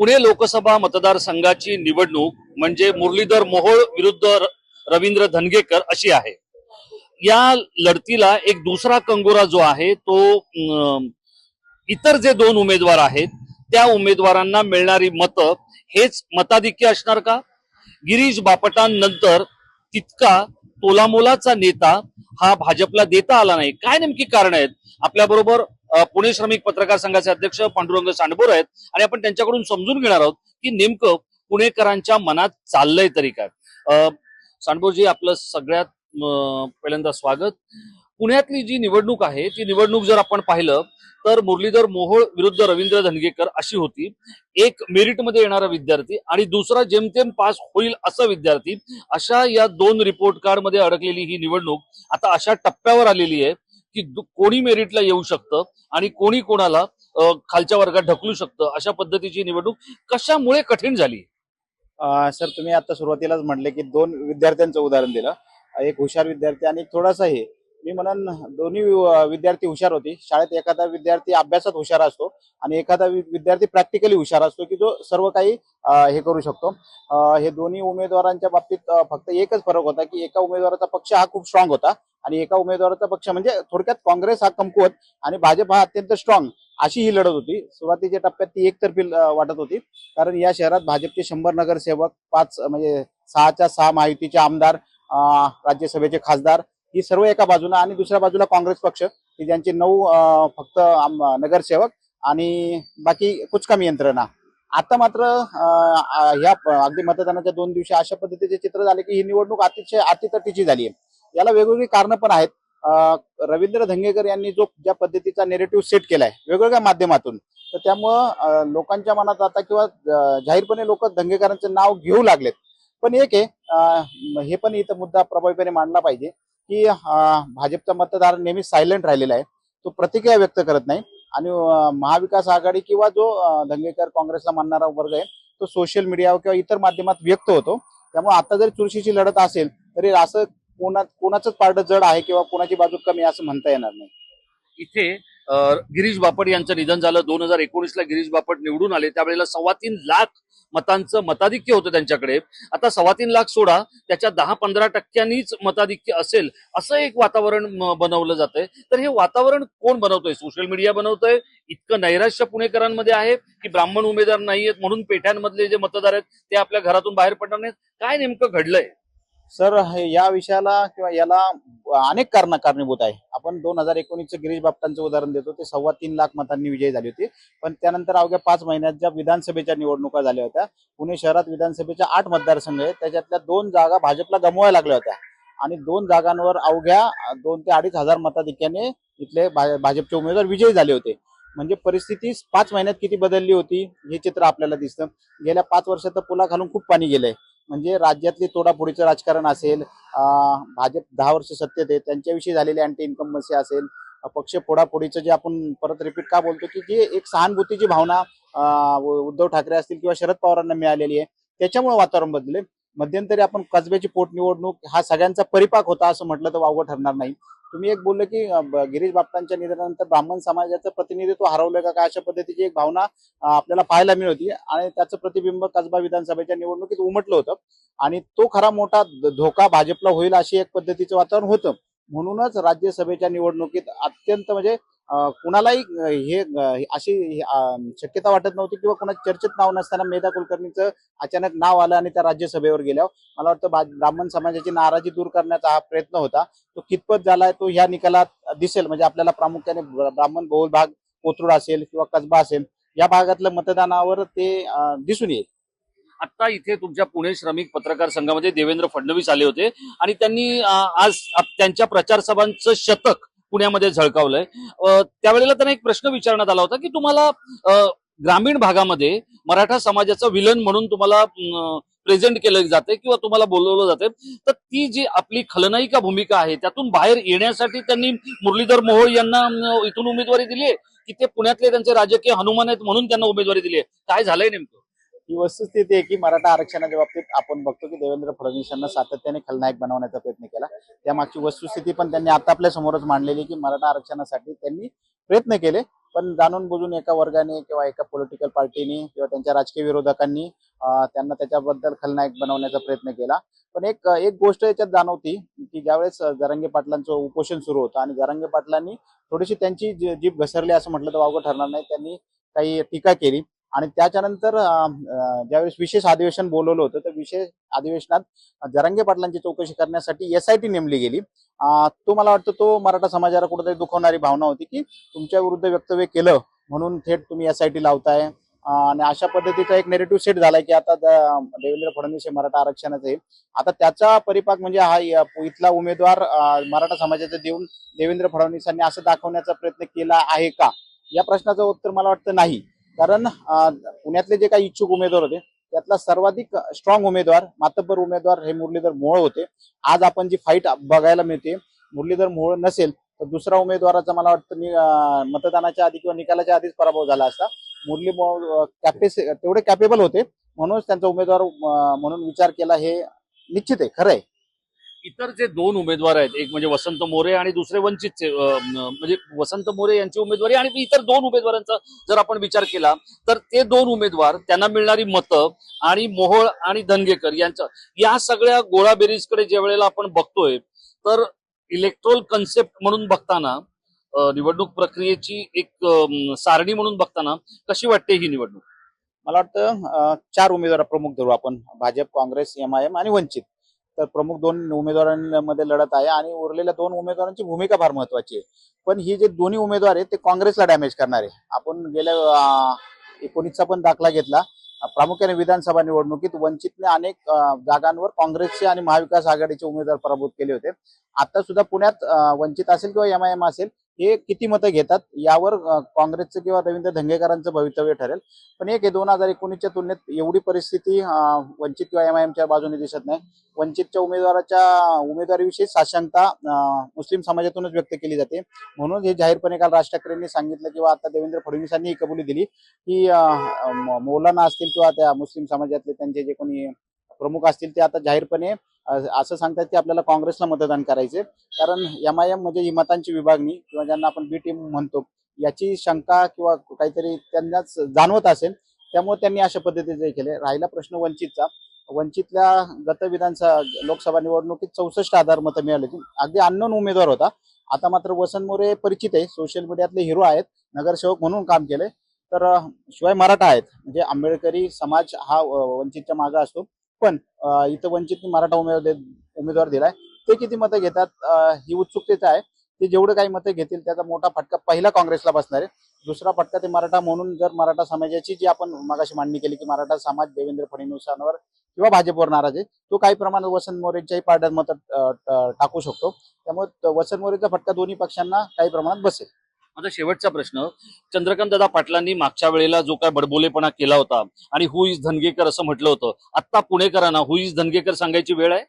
पुणे लोकसभा मतदारसंघाची निवडणूक म्हणजे मुरलीधर मोहोळ विरुद्ध रवींद्र धनगेकर अशी आहे. या लढतीला एक दुसरा कंगोरा जो आहे तो इतर जे दोन उमेदवार आहेत त्या उमेदवारांना मिळणारी मतं हेच मताधिक्य असणार का? गिरीश बापटांनंतर तितका तोलामोलाचा नेता हा भाजपला देता आला नाही. काय नेमकी कारण आहेत? आपल्याबरोबर पुणे श्रमिक पत्रकार संघाचे अध्यक्ष पांडुरंग सांडबोर आहेत. आणि आपण त्यांच्याकडून समजून घेणार आहोत की नेमकं पुणेकरांच्या मनात चाललंय तरी काय. अं, सांडबोरजी आपलं सगळ्यात पहिल्यांदा स्वागत. पुण्यातली जी निवडणूक आहे ती निवडणूक जर आपण पाहिलं तर मुरलीधर मोहोळ विरुद्ध रवींद्र धनगेकर अशी होती. एक मेरिटमध्ये येणारा विद्यार्थी आणि दुसरा जेमतेम पास होईल असं विद्यार्थी. अशा या दोन रिपोर्ट कार्डमध्ये अडकलेली ही निवडणूक आता अशा टप्प्यावर आलेली आहे. की दु- कोणी मेरिटला येऊ शकतं आणि कोणी कोणाला खालच्या वर्गात ढकलू शकतं अशा पद्धतीची निवडणूक कशामुळे कठीण झाली? सर तुम्ही आता सुरुवातीलाच म्हटले की दोन विद्यार्थ्यांचं उदाहरण दिलं. एक हुशार विद्यार्थी आणि एक थोडासा हे. मी म्हणन दोन्ही विद्यार्थी हुशार होते. शाळेत एखादा विद्यार्थी अभ्यासात हुशार असतो आणि एखादा वि- विद्यार्थी प्रॅक्टिकली हुशार असतो की जो सर्व काही हे करू शकतो. हे दोन्ही उमेदवारांच्या बाबतीत फक्त एकच फरक होता की एका उमेदवाराचा पक्ष हा खूप स्ट्रॉंग होता आणि एका उमेदवाराचा पक्ष म्हणजे थोडक्यात काँग्रेस हा कमकुवत आणि भाजप हा अत्यंत स्ट्रॉंग अशी ही लढत होती. सुरुवातीच्या टप्प्यात ती एकतर्फी वाटत होती. कारण या शहरात भाजपचे शंभर नगरसेवक पाच म्हणजे सहाच्या सहा महायुतीचे आमदार राज्यसभेचे खासदार ही सर्व एका बाजूला आणि दुसऱ्या बाजूला काँग्रेस पक्ष की ज्यांचे नऊ फक्त नगरसेवक आणि बाकी कुचकामी यंत्रणा. आता मात्र ह्या अगदी मतदानाच्या दोन दिवशी अशा पद्धतीचे चित्र झाले की ही निवडणूक अतिशय अतितटीची झाली आहे. याला वेगवेगळी कारणं पण आहेत. रवींद्र धंगेकर यांनी जो ज्या पद्धतीचा नेरेटिव्ह सेट केलाय वेगवेगळ्या माध्यमातून तर त्यामुळं लोकांच्या मनात आता किंवा जाहीरपणे लोक धंगेकरांचं नाव घेऊ लागलेत. पण एक आहे हे पण इथं मुद्दा प्रभावीपणे मांडला पाहिजे. की भाजपचा मतदार नेहमी सायलेंट राहिलेला आहे. तो प्रतिक्रिया व्यक्त करत नाही. आणि महाविकास आघाडी किंवा जो दंगेकर काँग्रेसला मानणारा वर्ग आहे तो सोशल मीडिया किंवा इतर माध्यमात व्यक्त होतो. त्यामुळे आता जरी चुरशीची लढत असेल तरी असं कोणा कोणाचंच पारडं जड आहे किंवा कोणाची बाजू कमी आहे असं म्हणता येणार नाही. इथे गिरीश बापट यांचं निधन झालं. दोन हजार एकोणीसला गिरीश बापट निवडून आले. त्यावेळेला सव्वा तीन लाख मतांचं मताधिक्य होतं त्यांच्याकडे. आता सव्वा तीन लाख सोडा त्याच्या दहा पंधरा टक्क्यांनीच मताधिक्य असेल असं एक वातावरण बनवलं जातंय. तर हे वातावरण कोण बनवतोय? सोशल मीडिया बनवतोय. इतकं नैराश्य पुणेकरांमध्ये आहे की ब्राह्मण उमेदवार नाहीयेत म्हणून पेठ्यांमधले जे मतदार आहेत ते आपल्या घरातून बाहेर पडणार नाहीत. काय नेमकं घडलंय? सर या विषयाला किंवा याला अनेक कारण कारणीभूत आहे. आपण दोन हजार एकोणीसचं गिरीश बापटांचं उदाहरण देतो ते सव्वा तीन लाख मतांनी विजयी झाली होती. पण त्यानंतर अवघ्या पाच महिन्यात ज्या विधानसभेच्या निवडणुका झाल्या होत्या पुणे शहरात विधानसभेच्या आठ मतदारसंघ आहेत त्याच्यातल्या दोन जागा भाजपला गमवायला लागल्या होत्या. आणि दोन जागांवर अवघ्या दोन ते अडीच हजार मताधिक्याने इथले भा- भाजपचे उमेदवार विजयी झाले होते. म्हणजे परिस्थिती पाच महिन्यात किती बदलली होती हे चित्र आपल्याला दिसतं. गेल्या पाच वर्षात तर पुला खूप पाणी गेलंय. म्हणजे राज्यातली तोडाफोडीचं राजकारण असेल अं, भाजप दहा वर्ष सत्तेत आहे त्यांच्याविषयी झालेली अँटी इन्कम्बन्सी असेल पक्ष फोडाफोडीचं जे आपण परत रिपीट का बोलतो की जी एक सहानुभूतीची भावना उद्धव ठाकरे असतील किंवा शरद पवारांना मिळालेली आहे त्याच्यामुळे वातावरण बदलले मध्यंतरी आपण कसब्याची पोटनिवडणूक हा सगळ्यांचा परिपाक होता असं म्हटलं तर वावगं ठरणार नाही. तुम्ही एक बोलले की गिरीश बापटांच्या निधनानंतर ब्राह्मण समाजाचं प्रतिनिधित्व हरवलं का? काय अशा पद्धतीची एक भावना आपल्याला पाहायला मिळवती आणि त्याचं प्रतिबिंब कसबा विधानसभेच्या निवडणुकीत उमटलं होतं. आणि तो खरा मोठा धोका भाजपला होईल अशी एक पद्धतीचं वातावरण होतं. म्हणूनच राज्यसभेच्या निवडणुकीत अत्यंत म्हणजे कुणालाही हे अशी शक्यता वाटत नव्हती किंवा कुणा चर्चेत नाव नसताना मेधा कुलकर्णीचं अचानक नाव आलं आणि त्या राज्यसभेवर गेल्यावर मला वाटतं ब्राह्मण समाजाची नाराजी दूर करण्याचा हा प्रयत्न होता. तो कितपत झालाय तो ह्या निकालात दिसेल. म्हणजे आपल्याला प्रामुख्याने ब्राह्मण बहुल भाग कोथरूड असेल किंवा कसबा असेल या भागातल्या मतदानावर ते दिसून येईल. आता इथे तुमच्या पुणे श्रमिक पत्रकार संघामध्ये देवेंद्र फडणवीस आले होते आणि त्यांनी आज त्यांच्या प्रचार सभांचं शतक पुण्यामध्ये झळकावलंय. त्यावेळेला त्यांना एक प्रश्न विचारण्यात आला होता की तुम्हाला ग्रामीण भागामध्ये मराठा समाजाचं विलन म्हणून तुम्हाला प्रेझेंट केलं जाते किंवा तुम्हाला बोलवलं जाते तर ती जी आपली खलनायिका भूमिका आहे त्यातून बाहेर येण्यासाठी त्यांनी मुरलीधर मोहोळ यांना इथून उमेदवारी दिली की ते पुण्यातले त्यांचे राजकीय हनुमान आहेत म्हणून त्यांना उमेदवारी दिली आहे काय झालंय नेमकं? ही वस्तुस्थिती आहे की मराठा आरक्षणाच्या बाबतीत आपण बघतो की देवेंद्र फडणवीस यांना सातत्याने खलनायक बनवण्याचा प्रयत्न केला. त्यामागची वस्तुस्थिती पण त्यांनी आता आपल्या समोरच मांडलेली की मराठा आरक्षणासाठी त्यांनी प्रयत्न केले. पण जाणून बुजून एका वर्गाने किंवा एका पॉलिटिकल पार्टीने किंवा त्यांच्या राजकीय विरोधकांनी त्यांना त्याच्याबद्दल खलनायक बनवण्याचा प्रयत्न केला. पण एक एक गोष्ट याच्यात जाणवती की ज्यावेळेस जरांगे पाटलांचं उपोषण सुरू होतं आणि जरांगे पाटलांनी थोडीशी त्यांची जी- जीभ घसरली असं म्हटलं तर वावगं ठरणार नाही. त्यांनी काही टीका केली. आणि त्याच्यानंतर ज्यावेळेस विशेष अधिवेशन बोलवलं होतं तर विशेष अधिवेशनात जरांगे पाटलांची चौकशी करण्यासाठी एस आय टी नेमली गेली. तो मला वाटतं तो मराठा समाजाला कुठेतरी दुखवणारी भावना होती की तुमच्या विरुद्ध वक्तव्य केलं म्हणून थेट तुम्ही एस आय टी लावताय. आणि अशा पद्धतीचा एक नेरेटिव्ह सेट झालाय की आता देवेंद्र फडणवीस हे मराठा आरक्षणाचे आता त्याचा परिपाक म्हणजे हा इथला उमेदवार मराठा समाजाचा देऊन देवेंद्र फडणवीसांनी असं दाखवण्याचा प्रयत्न केला आहे का? या प्रश्नाचं उत्तर मला वाटतं नाही. कारण पुण्यातले जे काही इच्छुक उमेदवार होते त्यातला सर्वाधिक स्ट्रॉंग उमेदवार मातब्बर उमेदवार हे मुरलीधर मोहोळ होते. आज आपण जी फाईट बघायला मिळते मुरलीधर मोहोळ नसेल तर दुसरा उमेदवाराचा मला वाटतं नि- मतदानाच्या आधी किंवा निकालाच्या आधीच पराभव झाला असता. मुरली मोहोळ कॅपेस तेवढे कॅपेबल होते म्हणूनच त्यांचा उमेदवार म्हणून विचार केला हे निश्चित आहे खरं आहे. इतर जे दोन उमेदवार आहेत एक म्हणजे वसंत मोरे आणि दुसरे वंचितचे म्हणजे वसंत मोरे यांची उमेदवारी आणि इतर दोन उमेदवारांचा जर आपण विचार केला तर ते दोन उमेदवार त्यांना मिळणारी मतं आणि मोहोळ आणि धनगेकर यांचं या सगळ्या गोळाबेरीजकडे ज्या वेळेला आपण बघतोय तर इलेक्ट्रोल कन्सेप्ट म्हणून बघताना निवडणूक प्रक्रियेची एक सारणी म्हणून बघताना कशी वाटते ही निवडणूक? मला वाटतं चार उमेदवार प्रमुख धरू आपण Bhajap Congress M I M आणि वंचित. तर प्रमुख दोन उमेदवारांमध्ये लढत आहे आणि उरलेल्या दोन उमेदवारांची भूमिका फार महत्वाची आहे. पण ही जे दोन्ही उमेदवार आहेत ते काँग्रेसला डॅमेज करणार आहे. आपण गेल्या एकोणीसचा पण दाखला घेतला. प्रामुख्याने विधानसभा निवडणुकीत वंचितने अनेक जागांवर काँग्रेसचे आणि महाविकास आघाडीचे उमेदवार पराभूत केले होते. आता सुद्धा पुण्यात वंचित असेल किंवा एम आय एम असेल हे किती मतं घेतात यावर काँग्रेसचं किंवा रवींद्र धंगेकरांचं भवितव्य ठरेल. पण एक हे दोन हजार एकोणीसच्या तुलनेत एवढी परिस्थिती वंचित किंवा एम आय एमच्या बाजूने दिसत नाही. वंचितच्या उमेदवाराच्या उमेदवारीविषयी साशंकता मुस्लिम समाजातूनच व्यक्त केली जाते. म्हणून हे जाहीरपणे काल राज ठाकरेंनी सांगितलं किंवा आता देवेंद्र फडणवीसांनी ही कबुली दिली की मौलाना असतील किंवा त्या मुस्लिम समाजातले त्यांचे जे कोणी प्रमुख असतील ते आता जाहीरपणे असं सांगतात की आपल्याला काँग्रेसला मतदान करायचे कारण एम आय एम म्हणजे ही मतांची विभागणी किंवा ज्यांना आपण बी टीम म्हणतो याची शंका किंवा काहीतरी त्यांनाच जाणवत असेल त्यामुळे त्यांनी अशा पद्धतीचे हे केले राहिला प्रश्न वंचितचा. वंचितल्या गत विधानसभा लोकसभा निवडणुकीत चौसष्ट आधार मतं मिळाली होती. अगदी अननोन उमेदवार होता. आता मात्र वसंत मोरे परिचित आहे. सोशल मीडियातले हिरो आहेत. नगरसेवक म्हणून काम केले तर शिवाय मराठा आहेत. म्हणजे आंबेडकरी समाज हा वंचितच्या मागे असतो. पण इथं वंचितने मराठा उमेदवार उमेदवार दिलाय. ते किती मतं घेतात? ही उत्सुकतेचं आहे. ते जेवढं काही मतं घेतील त्याचा मोठा फटका पहिला काँग्रेसला बसणार आहे. दुसरा फटका ते मराठा म्हणून जर मराठा समाजाची जी आपण मगाशी मांडणी केली की मराठा समाज देवेंद्र फडणवीसांवर किंवा भाजपवर नाराज आहे तो काही प्रमाणात वसंत मोरेच्याही पाड्यात मतं टाकू शकतो. त्यामुळे वसंत मोरेचा फटका दोन्ही पक्षांना काही प्रमाणात बसेल. आता शेवटचा प्रश्न चंद्रकांत दादा पाटलांनी मागच्या वेळेला जो काय बडबोलेपणा केला होता आणि हु इज धनगेकर असं म्हटलं होतं आता पुणेकरांना हु इज धनगेकर सांगायची वेळ आहे?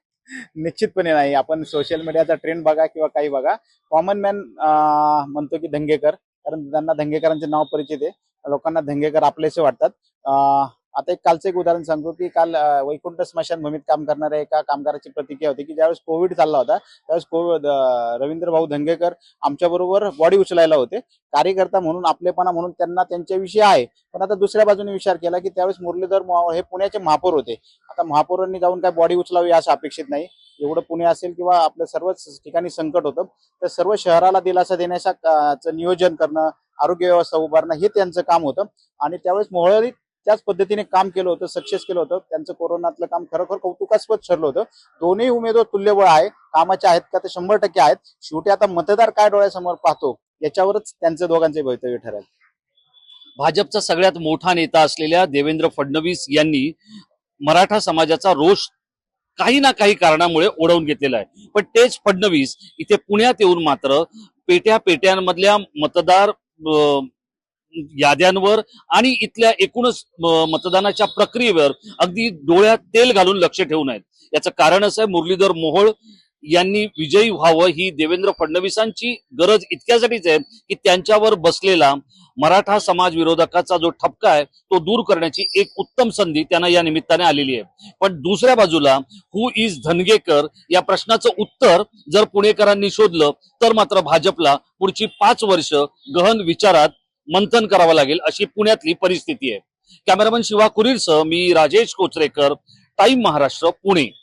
निश्चितपणे नाही. आपण सोशल मीडियाचा ट्रेंड बघा किंवा काही बघा. कॉमन मॅन म्हणतो की धंगेकर कारण त्यांना धंगेकरांचे नाव परिचित आहे. लोकांना धंगेकर आपलेसे वाटतात. आता एक कालचं एक उदाहरण सांगतो की काल वैकुंठ स्मशानभूमीत काम करणाऱ्या एका कामगाराची प्रतिक्रिया होती की ज्यावेळेस कोविड चालला होता त्यावेळेस कोविड रवींद्र भाऊ धंगेकर आमच्याबरोबर बॉडी उचलायला होते. कार्यकर्ता म्हणून आपलेपणा म्हणून त्यांना त्यांच्याविषयी आहे. पण आता दुसऱ्या बाजूने विचार केला की त्यावेळेस मुरलीधर मोहोळ हे पुण्याचे महापौर होते. आता महापौरांनी जाऊन काय बॉडी उचलावी असं अपेक्षित नाही. एवढं पुणे असेल किंवा आपल्या सर्वच ठिकाणी संकट होतं तर सर्व शहराला दिलासा देण्याचं नियोजन करणं आरोग्य व्यवस्था उभारणं हे त्यांचं काम होतं. आणि त्यावेळेस मोहळी त्याच पद्धतीने काम केलं होतं सक्सेस केलं होतं. त्यांचं कोरोनातलं काम खरोखर कौतुकास्पद ठरलं होतं. दोन्ही उमेदवार तुल्यबळ आहे कामाचे आहेत का ते शंभर टक्के आहेत. शेवटी आता मतदार काय डोळ्यासमोर पाहतो याच्यावरच त्यांचं दोघांचे भवितव्य ठरेल. भाजपचा सगळ्यात मोठा नेता असलेल्या देवेंद्र फडणवीस यांनी मराठा समाजाचा रोष काही ना काही कारणामुळे ओढवून घेतलेला आहे. पण तेच फडणवीस इथे पुण्यात येऊन मात्र पेट्या पेट्यांमधल्या मतदार अं, याद्यांवर आणि इथल्या एकूणच मतदानाच्या प्रक्रियेवर अगदी डोळ्यात तेल घालून लक्ष ठेवून आहेत. याचं कारण असं आहे मुरलीधर मोहोळ यांनी विजयी व्हावं ही देवेंद्र फडणवीसांची गरज इतक्यासाठीच आहे की त्यांच्यावर बसलेला मराठा समाज विरोधकाचा जो ठपका आहे तो दूर करण्याची एक उत्तम संधी त्यांना या निमित्ताने आलेली आहे. पण दुसऱ्या बाजूला हु इज धनगेकर या प्रश्नाचं उत्तर जर पुणेकरांनी शोधलं तर मात्र भाजपला पुढची पाच वर्ष गहन विचारात मंथन करावं लागेल अशी पुण्यातली परिस्थिती आहे. कॅमेरामन शिवा कुरीरसह मी राजेश कोचरेकर टाईम महाराष्ट्र पुणे.